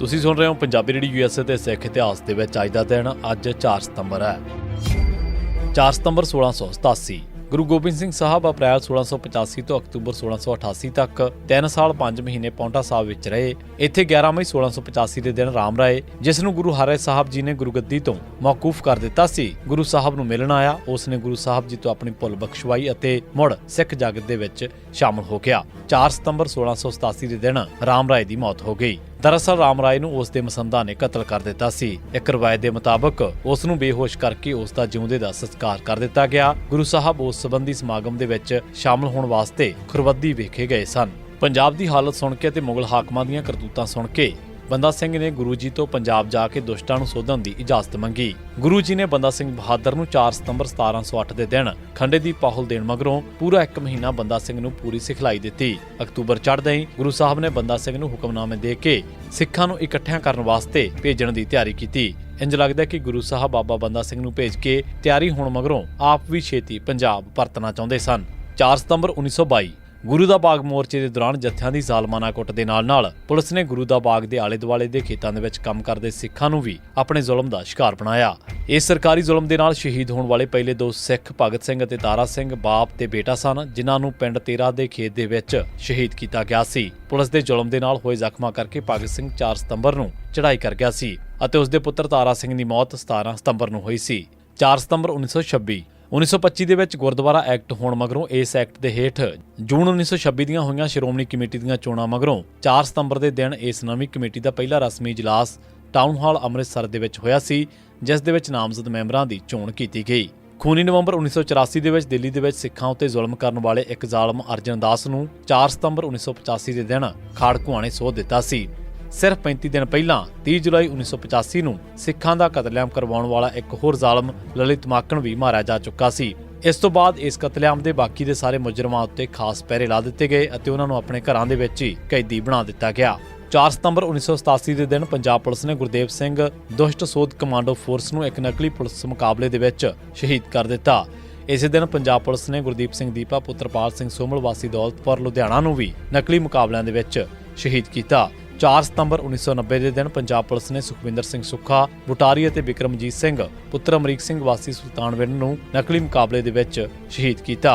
ਤੁਸੀਂ ਸੁਣ ਰਹੇ ਹੋ ਪੰਜਾਬੀ ਰੇਡੀਓ ਯੂਐਸਏ ਤੇ ਸਿੱਖ ਇਤਿਹਾਸ ਦੇ ਵਿੱਚ ਅੱਜ ਦਾ ਦਿਨ, ਅੱਜ 4 ਸਤੰਬਰ ਹੈ। 4 ਸਤੰਬਰ 1687 ਗੁਰੂ ਗੋਬਿੰਦ ਸਿੰਘ ਸਾਹਿਬ ਅਪ੍ਰੈਲ 1685 ਤੋਂ ਅਕਤੂਬਰ 1688 ਤੱਕ 3 ਸਾਲ 5 ਮਹੀਨੇ ਪੌਂਟਾ ਸਾਹਿਬ ਵਿੱਚ ਰਹੇ। ਇੱਥੇ 11 ਮਈ 1685 ਦੇ ਦਿਨ ਰਾਮ ਰਾਏ, ਜਿਸ ਨੂੰ ਗੁਰੂ ਹਰਿ ਸਾਹਿਬ ਜੀ ਨੇ ਗੁਰਗੱਦੀ ਤੋਂ ਮੌਕੂਫ ਕਰ ਦਿੱਤਾ ਸੀ, ਗੁਰੂ ਸਾਹਿਬ ਨੂੰ ਮਿਲਣ ਆਇਆ। ਉਸ ਨੇ ਗੁਰੂ ਸਾਹਿਬ ਜੀ ਤੋਂ ਆਪਣੀ ਭੁੱਲ ਬਖਸ਼ਵਾਈ ਅਤੇ ਮੁੜ ਸਿੱਖ ਜਗਤ ਦੇ ਵਿੱਚ ਸ਼ਾਮਲ ਹੋ ਗਿਆ। 4 ਸਤੰਬਰ 1687 ਦੇ ਦਿਨ ਰਾਮ ਰਾਏ ਦੀ ਮੌਤ ਹੋ ਗਈ। ਦਰਅਸਲ ਰਾਮ ਰਾਏ ਨੂੰ ਉਸ ਦੇ ਮਸੰਦਾ ਨੇ ਕਤਲ ਕਰ ਦਿੱਤਾ ਸੀ। ਇੱਕ ਰਵਾਇਤ ਦੇ ਮੁਤਾਬਕ ਉਸ ਨੂੰ ਬੇਹੋਸ਼ ਕਰਕੇ ਉਸ ਦਾ ਜਿਉਂਦੇ ਦਾ ਸਸਕਾਰ ਕਰ ਦਿੱਤਾ ਗਿਆ। ਗੁਰੂ ਸਾਹਿਬ ਉਸ ਸੰਬੰਧੀ ਸਮਾਗਮ ਦੇ ਵਿੱਚ ਸ਼ਾਮਲ ਹੋਣ ਵਾਸਤੇ ਖੁਰਵੱਦੀ ਵੇਖੇ ਗਏ ਸਨ। ਪੰਜਾਬ ਦੀ ਹਾਲਤ ਸੁਣ ਕੇ ਤੇ ਮੁਗਲ ਹਾਕਮਾਂ ਦੀਆਂ ਕਰਤੂਤਾਂ ਸੁਣ ਕੇ ਬੰਦਾ ਸਿੰਘ ਨੇ ਗੁਰੂ ਜੀ ਤੋਂ ਪੰਜਾਬ ਜਾ ਕੇ ਦੁਸ਼ਟਾਂ ਨੂੰ ਸੋਧਣ ਦੀ ਇਜਾਜ਼ਤ ਮੰਗੀ। ਗੁਰੂ ਜੀ ਨੇ ਬੰਦਾ ਸਿੰਘ ਬਹਾਦਰ ਨੂੰ 4 ਸਤੰਬਰ 1708 ਦੇ ਦਿਨ ਖੰਡੇ ਦੀ ਪਾਹੁਲ ਦੇਣ ਮਗਰੋਂ ਪੂਰਾ ਇੱਕ ਮਹੀਨਾ ਬੰਦਾ ਸਿੰਘ ਨੂੰ ਪੂਰੀ ਸਿਖਲਾਈ ਦਿੱਤੀ। ਅਕਤੂਬਰ ਚੜ੍ਹਦੇ ਹੀ ਗੁਰੂ ਸਾਹਿਬ ਨੇ ਬੰਦਾ ਸਿੰਘ ਨੂੰ ਹੁਕਮਨਾਮੇ ਦੇ ਕੇ ਸਿੱਖਾਂ ਨੂੰ ਇਕੱਠਿਆਂ ਕਰਨ ਵਾਸਤੇ ਭੇਜਣ ਦੀ ਤਿਆਰੀ ਕੀਤੀ। ਇੰਜ ਲੱਗਦਾ ਕਿ ਗੁਰੂ ਸਾਹਿਬ ਬਾਬਾ ਬੰਦਾ ਸਿੰਘ ਨੂੰ ਭੇਜ ਕੇ ਤਿਆਰੀ ਹੋਣ ਮਗਰੋਂ ਆਪ ਵੀ ਛੇਤੀ ਪੰਜਾਬ ਪਰਤਣਾ ਚਾਹੁੰਦੇ ਸਨ। 4 ਸਤੰਬਰ 1922 ਗੁਰੂ ਦਾ ਬਾਗ ਮੋਰਚੇ ਦੇ ਦੌਰਾਨ ਜੱਥਿਆਂ ਦੀ ਜ਼ਾਲਮਾਨਾ ਕੁੱਟ ਦੇ ਨਾਲ-ਨਾਲ ਪੁਲਿਸ ਨੇ ਗੁਰੂ ਦਾ ਬਾਗ ਦੇ ਆਲੇ-ਦੁਆਲੇ ਦੇ ਖੇਤਾਂ ਦੇ ਵਿੱਚ ਕੰਮ ਕਰਦੇ ਸਿੱਖਾਂ ਨੂੰ ਵੀ ਆਪਣੇ ਜ਼ੁਲਮ ਦਾ ਸ਼ਿਕਾਰ ਬਣਾਇਆ। ਇਸ ਸਰਕਾਰੀ ਜ਼ੁਲਮ ਦੇ ਨਾਲ ਸ਼ਹੀਦ ਹੋਣ ਵਾਲੇ ਪਹਿਲੇ ਦੋ ਸਿੱਖ ਭਗਤ ਸਿੰਘ ਅਤੇ ਤਾਰਾ ਸਿੰਘ ਬਾਪ ਤੇ ਬੇਟਾ ਸਨ, ਜਿਨ੍ਹਾਂ ਨੂੰ ਪਿੰਡ ਤੇਰਾ ਦੇ ਖੇਤ ਦੇ ਵਿੱਚ ਸ਼ਹੀਦ ਕੀਤਾ ਗਿਆ ਸੀ। ਪੁਲਿਸ ਦੇ ਜ਼ੁਲਮ ਦੇ ਨਾਲ ਹੋਏ ਜ਼ਖਮਾਂ ਕਰਕੇ ਭਗਤ ਸਿੰਘ 4 ਸਤੰਬਰ ਨੂੰ ਚੜ੍ਹਾਈ ਕਰ ਗਿਆ ਸੀ ਅਤੇ ਉਸ ਦੇ ਪੁੱਤਰ ਤਾਰਾ ਸਿੰਘ ਦੀ ਮੌਤ 17 ਸਤੰਬਰ ਨੂੰ ਹੋਈ ਸੀ। 4 ਸਤੰਬਰ 1926 1925 ਦੇ ਵਿੱਚ ਗੁਰਦੁਆਰਾ ਐਕਟ ਹੋਣ ਮਗਰੋਂ ਇਸ ਐਕਟ ਦੇ ਹੇਠ ਜੂਨ 1926 ਦੀਆਂ ਹੋਈਆਂ ਸ਼੍ਰੋਮਣੀ ਕਮੇਟੀ ਦੀਆਂ ਚੋਣਾਂ ਮਗਰੋਂ 4 ਸਤੰਬਰ ਦੇ ਦਿਨ ਇਸ ਨਵੀਂ ਕਮੇਟੀ ਦਾ ਪਹਿਲਾ ਰਸਮੀ ਇਜਲਾਸ ਟਾਊਨ ਹਾਲ ਅੰਮ੍ਰਿਤਸਰ ਦੇ ਵਿੱਚ ਹੋਇਆ ਸੀ, ਜਿਸ ਦੇ ਵਿੱਚ ਨਾਮਜ਼ਦ ਮੈਂਬਰਾਂ ਦੀ ਚੋਣ ਕੀਤੀ ਗਈ। ਖੂਨੀ ਨਵੰਬਰ 1984 ਦੇ ਵਿੱਚ ਦਿੱਲੀ ਦੇ ਵਿੱਚ ਸਿੱਖਾਂ ਉੱਤੇ ਜ਼ੁਲਮ ਕਰਨ ਵਾਲੇ ਇੱਕ ਜ਼ਾਲਮ ਅਰਜਨ ਦਾਸ ਨੂੰ 4 ਸਤੰਬਰ 1985 ਦੇ ਦਿਨ ਖਾੜਕੂਆਂ ਨੇ ਸੋਧ ਦਿੱਤਾ ਸੀ। ਸਿਰਫ 35 ਦਿਨ ਪਹਿਲਾਂ 30 ਜੁਲਾਈ 1985 ਨੂੰ ਸਿੱਖਾਂ ਦਾ ਕਤਲੇਆਮ ਕਰਵਾਉਣ ਵਾਲਾ ਇੱਕ ਹੋਰ ਜ਼ਾਲਮ ਲਲਿਤ ਮਾਕਣ ਵੀ ਮਾਰਿਆ ਜਾ ਚੁੱਕਾ ਸੀ। ਇਸ ਤੋਂ ਬਾਅਦ ਇਸ ਕਤਲੇਆਮ ਦੇ ਬਾਕੀ ਦੇ ਸਾਰੇ ਮੁਜਰਮਾਂ ਉੱਤੇ ਖਾਸ ਪਹਿਰੇ ਲਾ ਦਿੱਤੇ ਗਏ ਅਤੇ ਉਹਨਾਂ ਨੂੰ ਆਪਣੇ ਘਰਾਂ ਦੇ ਵਿੱਚ ਹੀ ਕੈਦੀ ਬਣਾ ਦਿੱਤਾ ਗਿਆ। 4 ਸਤੰਬਰ 1987 ਦੇ ਦਿਨ ਪੰਜਾਬ ਪੁਲਿਸ ਨੇ ਗੁਰਦੇਵ ਸਿੰਘ ਦੁਸ਼ਟ ਸੋਧ ਕਮਾਂਡੋ ਫੋਰਸ ਨੂੰ ਇੱਕ ਨਕਲੀ ਪੁਲਿਸ ਮੁਕਾਬਲੇ ਦੇ ਵਿੱਚ ਸ਼ਹੀਦ ਕਰ ਦਿੱਤਾ। ਇਸੇ ਦਿਨ ਪੰਜਾਬ ਪੁਲਿਸ ਨੇ ਗੁਰਦੀਪ ਸਿੰਘ ਦੀਪਾ, ਪੁੱਤਰਪਾਲ ਸਿੰਘ ਸੋਮਲ ਵਾਸੀ ਦੌਲਤਪੁਰ, ਲੁਧਿਆਣਾ ਨੂੰ ਵੀ ਨਕਲੀ ਮੁਕਾਬਲਿਆਂ ਦੇ ਵਿੱਚ ਸ਼ਹੀਦ ਕੀਤਾ। 4 ਸਤੰਬਰ 1990 ਦੇ ਦਿਨ ਪੰਜਾਬ ਪੁਲਿਸ ਨੇ ਸੁਖਵਿੰਦਰ ਸਿੰਘ ਸੁੱਖਾ, ਬੁਟਾਰੀ ਅਤੇ ਵਿਕਰਮਜੀਤ ਸਿੰਘ, ਪੁੱਤਰ ਅਮਰੀਕ ਸਿੰਘ ਵਾਸੀ ਸੁਲਤਾਨਵਿੰਡ ਨੂੰ ਨਕਲੀ ਮੁਕਾਬਲੇ ਦੇ ਵਿੱਚ ਸ਼ਹੀਦ ਕੀਤਾ।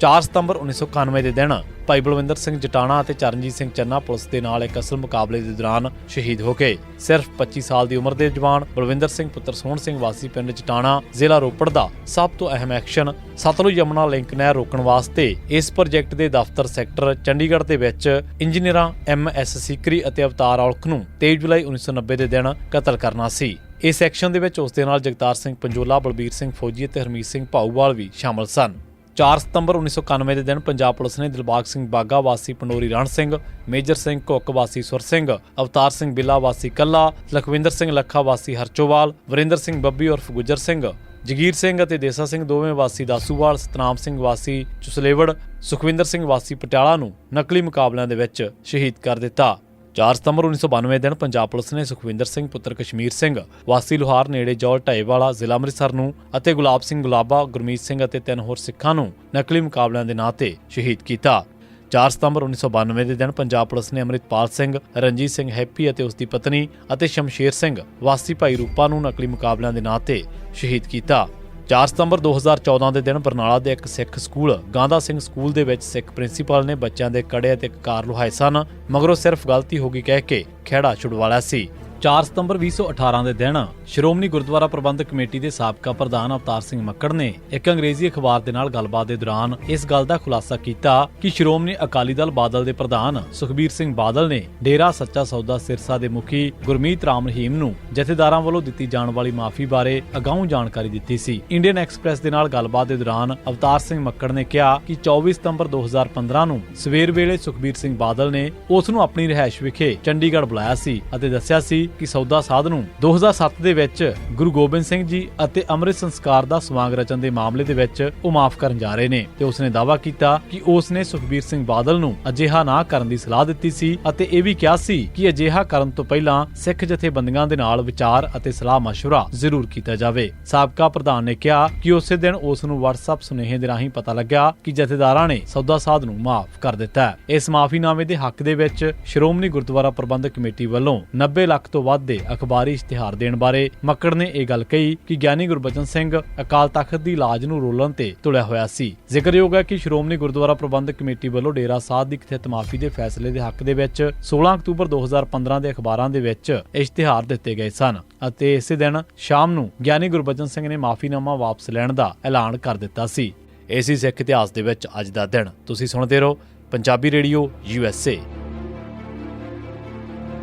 4 ਸਤੰਬਰ 1991 ਦੇ ਦਿਨ ਭਾਈ ਬਲਵਿੰਦਰ ਸਿੰਘ ਜਟਾਣਾ ਅਤੇ ਚਰਨਜੀਤ ਸਿੰਘ ਚੰਨਾ ਪੁਲਿਸ ਦੇ ਨਾਲ ਇੱਕ ਅਸਲ ਮੁਕਾਬਲੇ ਦੇ ਦੌਰਾਨ ਸ਼ਹੀਦ ਹੋ ਗਏ। ਸਿਰਫ 25 ਸਾਲ ਦੀ ਉਮਰ ਦੇ ਜਵਾਨ ਬਲਵਿੰਦਰ ਸਿੰਘ ਪੁੱਤਰ ਸੋਹਣ ਸਿੰਘ ਵਾਸੀ ਪਿੰਡ ਜਟਾਣਾ ਜ਼ਿਲ੍ਹਾ ਰੋਪੜ ਦਾ ਸਭ ਤੋਂ ਅਹਿਮ ਐਕਸ਼ਨ ਸਤਲੁਜ ਯਮੁਨਾ ਲਿੰਕ ਨਹਿਰ ਰੋਕਣ ਵਾਸਤੇ ਇਸ ਪ੍ਰੋਜੈਕਟ ਦੇ ਦਫ਼ਤਰ ਸੈਕਟਰ ਚੰਡੀਗੜ੍ਹ ਦੇ ਵਿੱਚ ਇੰਜੀਨੀਅਰਾਂ ਐਮ ਐਸ ਸੀਕਰੀ ਅਤੇ ਅਵਤਾਰ ਔਲਖ ਨੂੰ 23 ਜੁਲਾਈ 1990 ਦੇ ਦਿਨ ਕਤਲ ਕਰਨਾ ਸੀ। ਇਸ ਐਕਸ਼ਨ ਦੇ ਵਿੱਚ ਉਸ ਦੇ ਨਾਲ ਜਗਤਾਰ ਸਿੰਘ ਪੰਜੋਲਾ, ਬਲਬੀਰ ਸਿੰਘ ਫੌਜੀ ਅਤੇ ਹਰਮੀਤ ਸਿੰਘ ਭਾਊਵਾਲ ਵੀ ਸ਼ਾਮਲ ਸਨ। 4 ਸਤੰਬਰ 1991 ਦੇ ਦਿਨ ਪੰਜਾਬ ਪੁਲਿਸ ਨੇ ਦਿਲਬਾਗ ਸਿੰਘ ਬਾਗਾ, ਵਾਸੀ ਪੰਡੋਰੀ ਰਣ ਸਿੰਘ, ਮੇਜਰ ਸਿੰਘ ਕੁੱਕ ਵਾਸੀ ਸੁਰ ਸਿੰਘ, ਅਵਤਾਰ ਸਿੰਘ ਬਿੱਲਾ, ਵਾਸੀ ਕੱਲਾ, ਲਖਵਿੰਦਰ ਸਿੰਘ ਲੱਖਾ, ਵਾਸੀ ਹਰਚੋਵਾਲ, ਵਰਿੰਦਰ ਸਿੰਘ ਬੱਬੀ ਉਰਫ ਗੁੱਜਰ ਸਿੰਘ, ਜਗੀਰ ਸਿੰਘ ਅਤੇ ਦੇਸਾ ਸਿੰਘ ਦੋਵੇਂ ਵਾਸੀ ਦਾਸੂਵਾਲ, ਸਤਨਾਮ ਸਿੰਘ ਵਾਸੀ ਚੁਸਲੇਵੜ, ਸੁਖਵਿੰਦਰ ਸਿੰਘ ਵਾਸੀ ਪਟਿਆਲਾ ਨੂੰ ਨਕਲੀ ਮੁਕਾਬਲਿਆਂ ਦੇ ਵਿੱਚ ਸ਼ਹੀਦ ਕਰ ਦਿੱਤਾ। 4 ਸਤੰਬਰ 1992 ਦਿਨ ਪੰਜਾਬ ਪੁਲਿਸ ਨੇ ਸੁਖਵਿੰਦਰ ਸਿੰਘ, ਪੁੱਤਰ ਕਸ਼ਮੀਰ ਸਿੰਘ, ਵਾਸੀ ਲੋਹਾਰ ਨੇੜੇ ਜੌਲ ਢਾਏਵਾਲਾ ਜ਼ਿਲ੍ਹਾ ਅੰਮ੍ਰਿਤਸਰ ਨੂੰ ਅਤੇ ਗੁਲਾਬ ਸਿੰਘ ਗੁਲਾਬਾ, ਗੁਰਮੀਤ ਸਿੰਘ ਅਤੇ ਤਿੰਨ ਹੋਰ ਸਿੱਖਾਂ ਨੂੰ ਨਕਲੀ ਮੁਕਾਬਲਿਆਂ ਦੇ ਨਾਂ ਤੇ ਸ਼ਹੀਦ ਕੀਤਾ। 4 ਸਤੰਬਰ 1992 ਦੇ ਦਿਨ ਪੰਜਾਬ ਪੁਲਿਸ ਨੇ ਅਮਰਿਤਪਾਲ ਸਿੰਘ, ਰਣਜੀਤ ਸਿੰਘ ਹੈਪੀ ਅਤੇ ਉਸ ਦੀ ਪਤਨੀ ਅਤੇ ਸ਼ਮਸ਼ੇਰ ਸਿੰਘ, ਵਾਸੀ ਭਾਈ ਰੂਪਾ ਨੂੰ ਨਕਲੀ ਮੁਕਾਬਲਿਆਂ ਦੇ ਨਾਂ ਤੇ ਸ਼ਹੀਦ ਕੀਤਾ। 4 ਸਤੰਬਰ 2014 ਦੇ ਦਿਨ ਬਰਨਾਲਾ ਦੇ ਇੱਕ ਸਿੱਖ ਸਕੂਲ, ਗਾਂਧਾ ਸਿੰਘ ਸਕੂਲ ਦੇ ਵਿੱਚ ਸਿੱਖ ਪ੍ਰਿੰਸੀਪਲ ਨੇ ਬੱਚਿਆਂ ਦੇ ਕੜੇ ਅਤੇ ਕਾਰ ਲੁਹਾਏ ਸਨ, ਮਗਰੋਂ ਸਿਰਫ ਗਲਤੀ ਹੋ ਗਈ ਕਹਿ ਕੇ ਖਹਿੜਾ ਛੁਡਵਾ ਲਿਆ ਸੀ। 4 ਸਤੰਬਰ 2018 ਦੇ ਦਿਨ ਸ਼੍ਰੋਮਣੀ ਗੁਰਦੁਆਰਾ ਪ੍ਰਬੰਧਕ ਕਮੇਟੀ ਦੇ ਸਾਬਕਾ ਪ੍ਰਧਾਨ ਅਵਤਾਰ ਸਿੰਘ ਮੱਕੜ ਨੇ ਇੱਕ ਅੰਗਰੇਜ਼ੀ ਅਖਬਾਰ ਦੇ ਨਾਲ ਗੱਲਬਾਤ ਦੇ ਦੌਰਾਨ ਇਸ ਗੱਲ ਦਾ ਖੁਲਾਸਾ ਕੀਤਾ ਕਿ ਸ਼੍ਰੋਮਣੀ ਅਕਾਲੀ ਦਲ ਬਾਦਲ ਦੇ ਪ੍ਰਧਾਨ ਸੁਖਬੀਰ ਸਿੰਘ ਬਾਦਲ ਨੇ ਡੇਰਾ ਸੱਚਾ ਸੌਦਾ ਸਿਰਸਾ ਦੇ ਮੁਖੀ ਗੁਰਮੀਤ ਰਾਮ ਰਹੀਮ ਨੂੰ ਜਥੇਦਾਰਾਂ ਵੱਲੋਂ ਦਿੱਤੀ ਜਾਣ ਵਾਲੀ ਮਾਫੀ ਬਾਰੇ ਅਗਾਊਂ ਜਾਣਕਾਰੀ ਦਿੱਤੀ ਸੀ। ਇੰਡੀਅਨ ਐਕਸਪ੍ਰੈਸ ਦੇ ਨਾਲ ਗੱਲਬਾਤ ਦੇ ਦੌਰਾਨ ਅਵਤਾਰ ਸਿੰਘ ਮੱਕੜ ਨੇ ਕਿਹਾ ਕਿ 24 ਸਤੰਬਰ 2015 ਨੂੰ ਸਵੇਰ ਵੇਲੇ ਸੁਖਬੀਰ ਸਿੰਘ ਬਾਦਲ ਨੇ ਉਸ ਨੂੰ ਆਪਣੀ ਰਿਹਾਇਸ਼ ਵਿਖੇ ਚੰਡੀਗੜ੍ਹ ਬੁਲਾਇਆ ਸੀ ਅਤੇ ਦੱਸਿਆ ਸੀ ਕਿ ਸੌਦਾ ਸਾਧ ਨੂੰ 2007 ਦੇ ਵਿੱਚ ਗੁਰੂ ਗੋਬਿੰਦ ਸਿੰਘ ਜੀ ਅਤੇ ਅੰਮ੍ਰਿਤ ਸੰਸਕਾਰ ਦਾ ਸਵਾਂਗ ਰਚਨ ਦੇ ਮਾਮਲੇ ਦੇ ਵਿੱਚ ਉਹ ਮਾਫ ਕਰਨ ਜਾ ਰਹੇ ਨੇ ਤੇ ਉਸਨੇ ਦਾਅਵਾ ਕੀਤਾ ਕਿ ਉਸਨੇ ਸੁਖਬੀਰ ਸਿੰਘ ਬਾਦਲ ਨੂੰ ਅਜਿਹਾ ਨਾ ਕਰਨ ਦੀ ਸਲਾਹ ਦਿੱਤੀ ਸੀ ਅਤੇ ਇਹ ਵੀ ਕਿਹਾ ਸੀ ਕਿ ਅਜਿਹਾ ਕਰਨ ਤੋਂ ਪਹਿਲਾਂ ਸਿੱਖ ਜਥੇਬੰਦੀਆਂ ਦੇ ਨਾਲ ਵਿਚਾਰ ਅਤੇ ਸਲਾਹ مشورہ ਜ਼ਰੂਰ ਕੀਤਾ ਜਾਵੇ ਸਾਬਕਾ ਪ੍ਰਧਾਨ ਨੇ ਕਿਹਾ ਕਿ ਉਸੇ ਦਿਨ ਉਸ ਨੂੰ WhatsApp ਸੁਨੇਹੇ ਦੇ ਰਾਹੀਂ ਪਤਾ ਲੱਗਾ ਕਿ ਜਥੇਦਾਰਾਂ ਨੇ ਸੌਦਾ ਸਾਧ ਨੂੰ ਮਾਫ ਕਰ ਦਿੱਤਾ ਹੈ ਇਸ ਮਾਫੀਨਾਮੇ ਦੇ ਹੱਕ ਦੇ ਵਿੱਚ ਸ਼੍ਰੋਮਣੀ ਗੁਰਦੁਆਰਾ ਪ੍ਰਬੰਧਕ ਕਮੇਟੀ ਵੱਲੋਂ 90 ਲੱਖ ਤੋਂ ਵੱਧ ਦੇ ਅਖਬਾਰੀ ਇਸ਼ਤਿਹਾਰ ਦੇਣ ਬਾਰੇ ਮੱਕੜ ਨੇ ਇਹ ਗੱਲ ਕਹੀ ਕਿ ਗਿਆਨੀ ਗੁਰਬਚਨ ਸਿੰਘ ਅਕਾਲ ਤਖਤ ਦੀ ਲਾਜ ਨੂੰ ਰੋਲਣ ਤੇ ਤੁਲਿਆ ਹੋਇਆ ਸੀ। ਜ਼ਿਕਰਯੋਗ ਹੈ ਕਿ ਸ਼੍ਰੋਮਣੀ ਗੁਰਦੁਆਰਾ ਪ੍ਰਬੰਧਕ ਕਮੇਟੀ ਵੱਲੋਂ ਡੇਰਾ ਸਾਧ ਦੀ ਕਥਿਤ ਮਾਫੀ ਦੇ ਫੈਸਲੇ ਦੇ ਹੱਕ ਦੇ ਵਿੱਚ 16 ਅਕਤੂਬਰ 2015 ਦੇ ਅਖਬਾਰਾਂ ਦੇ ਵਿੱਚ ਇਸ਼ਤਿਹਾਰ ਦਿੱਤੇ ਗਏ ਸਨ ਅਤੇ ਇਸੇ ਦਿਨ ਸ਼ਾਮ ਨੂੰ ਗਿਆਨੀ ਗੁਰਬਚਨ ਸਿੰਘ ਨੇ ਮਾਫੀਨਾਮਾ ਵਾਪਸ ਲੈਣ ਦਾ ਐਲਾਨ ਕਰ ਦਿੱਤਾ ਸੀ। ਇਸੇ ਸਿੱਖ ਇਤਿਹਾਸ ਦੇ ਵਿੱਚ ਅੱਜ ਦਾ ਦਿਨ। ਤੁਸੀਂ ਸੁਣਦੇ ਰਹੋ Punjabi radio U S A.